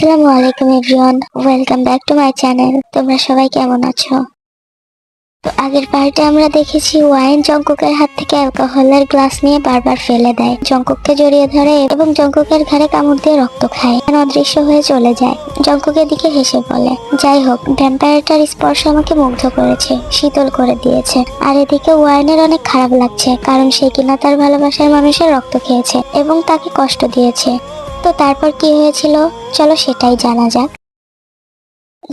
আসসালামু আলাইকুম everyone, welcome back to my channel. তোমরা সবাই কেমন আছো? তো আগের পার্টে আমরা দেখেছি ওয়াইন জঙ্কুকের হাত থেকে অ্যালকোহলের গ্লাস নিয়ে বারবার ফেলে দেয়। জঙ্কুককে জড়িয়ে ধরে এবং জঙ্কুকের ঘাড়ে কামড় দিয়ে রক্ত খায়। অদৃশ্য হয়ে চলে যায়। জঙ্কুকের দিকে হেসে বলে, যাই হোক, ভ্যাম্পায়ারটার স্পর্শ আমাকে মুগ্ধ করেছে, শীতল করে দিয়েছে। আর এদিকে ওয়াইনের অনেক খারাপ লাগছে, কারণ সে কিনা তার ভালোবাসার মানুষের রক্ত খেয়েছে এবং তাকে কষ্ট দিয়েছে। তো তারপর কি হয়েছিল? চলো সেটাই জানা যাক।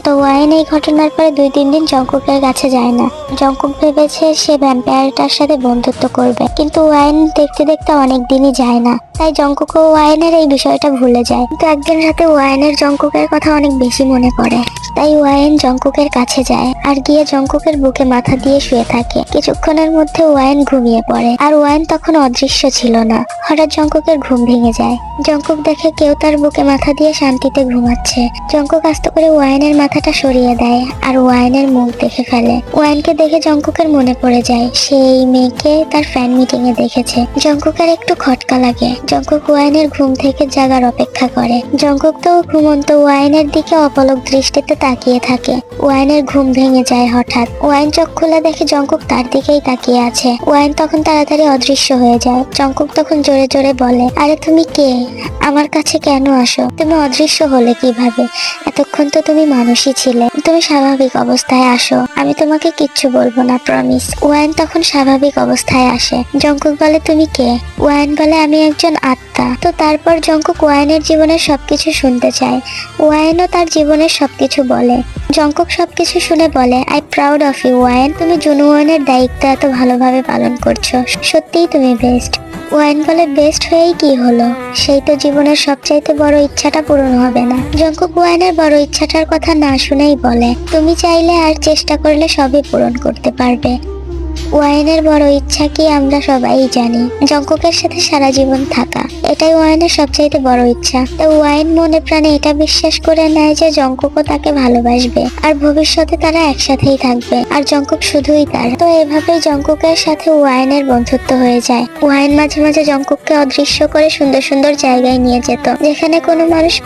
তো ওয়াইন এই ঘটনার পরে দুই তিন দিন জঙ্কুকের কাছে যায় না। জঙ্কুক ভেবেছে সে ভ্যাম্পায়ারটার সাথে বন্ধুত্ব করবে। কিন্তু ওয়াইন দেখতে দেখতে অনেক দিনই যায় না। তাই জঙ্কুক ও ওয়াইনের এই বিষয়টা ভুলে যায়। কিন্তু একদিন রাতে ওয়াইনের জঙ্কুকের কথা অনেক বেশি মনে পড়ে। তাই ওয়াইন জঙ্কুকের কাছে যায় আর গিয়ে জঙ্কুকের বুকে মাথা দিয়ে শুয়ে থাকে। কিছুক্ষণের মধ্যে ওয়াইন ঘুমিয়ে পড়ে। আর ওয়াইন তখন অদৃশ্য ছিল না। হঠাৎ জঙ্কুকের ঘুম ভেঙে যায়। জঙ্কুক দেখে কেউ তার বুকে মাথা দিয়ে শান্তিতে ঘুমাচ্ছে। জঙ্কুক আস্তে করে ওয়াইনের মাথাটা সরিয়ে দেয় আর ওয়াইনের মুখ দেখে ফেলে। ওয়াইনকে দেখে জঙ্কুকের মনে পড়ে যায়, সেই মেয়েকে তার ফ্যান মিটিং এ দেখেছে। জঙ্কুকের একটু খটকা লাগে। জঙ্কুক ওয়াইনের ঘুম থেকে জাগার অপেক্ষা করে। জঙ্কুক তো ঘুমন্ত ওয়াইনের দিকে অপলক দৃষ্টিতে তাকিয়ে থাকে। ওয়াইনের ঘুম ভেঙে যায় হঠাৎ। ওয়াইন চোখ খুলে দেখে জঙ্কুক তার দিকেই তাকিয়ে আছে। ওয়াইন তখন তাড়াতাড়ি অদৃশ্য হয়ে যায়। জঙ্কুক তখন জোরে জোরে বলে, আরে তুমি কে? আমার কাছে কেন আসো? তুমি অদৃশ্য হলে কীভাবে? এতক্ষণ তো তুমি মানুষই ছিলে। তুমি স্বাভাবিক অবস্থায় আসো। আমি তোমাকে কিচ্ছু বলব না প্রমিস ওয়াইন তখন স্বাভাবিক অবস্থায় আসে। জঙ্কুক বলে, তুমি কে? ওয়াইন বলে, আমি একজন আত্মা। তো তারপর জঙ্কুক ওয়াইনের জীবনের সবকিছু শুনতে চায়। ওয়াইনও তার জীবনের সবকিছু বলে। জঙ্কুক সবকিছু শুনে বলে আই প্রাউড অফ ইউ ওয়াইন তুমি জুনুয়ানের দায়িত্ব এত ভালোভাবে পালন করছ। সত্যিই তুমি বেস্ট ওয়াইন বলে বেস্ট হয়েই কি হলো? সেই তো জীবনের সবচাইতে বড় ইচ্ছাটা পূরণ হবে না। জঙ্কুক ওয়াইনের বড় ইচ্ছাটার কথা না শুনেই বলে, তুমি চাইলে আর চেষ্টা করলে সবই পূরণ করতে পারবে। ওয়াইনের বড় ইচ্ছা কি আমরা সবাই জানি। জঙ্কুকের সাথে সারা জীবন থাকা। এটাই ওয়াইনের সবচাইতে বড় ইচ্ছা। তো ওয়াইন মনে প্রাণে এটা বিশ্বাস করে নেয় যে জঙ্কুকও তাকে ভালোবাসবে। আর ভবিষ্যতে তারা একসাথেই থাকবে। আর জঙ্কুক শুধুই তার। তো এভাবেই জঙ্কুকের সাথে ওয়াইনের বন্ধুত্ব হয়ে যায়। ওয়াইন মাঝে মাঝে জঙ্কুককে অদৃশ্য করে সুন্দর সুন্দর জায়গায় নিয়ে যেত। যেখানে কোনো মানুষ